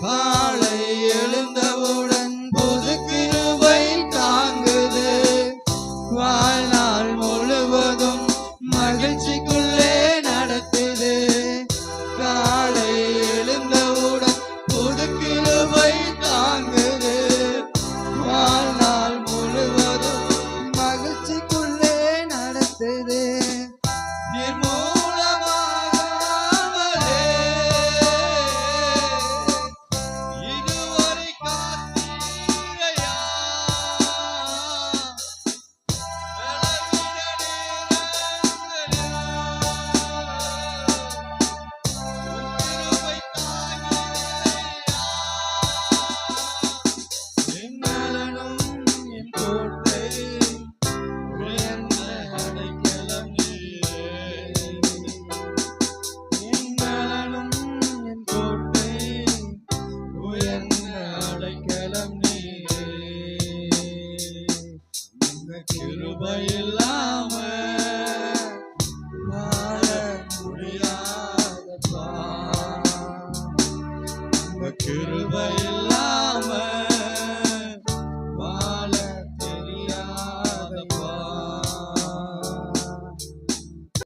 காலை எழுந்தவுடன் புது கிருபை தாங்குது. வாழ்நாள் முழுவதும் மகிழ்ச்சிக்குள்ளே நடத்துது காலை எழுந்தவுடன் புது கிருபை தாங்குது. வாழ்நாள் முழுவதும் மகிழ்ச்சிக்குள்ளே நடத்துது நிர்மூலமாகாமலே கிருபை இல்லாம வாழ முடியாதப்பா உங்க கிருபை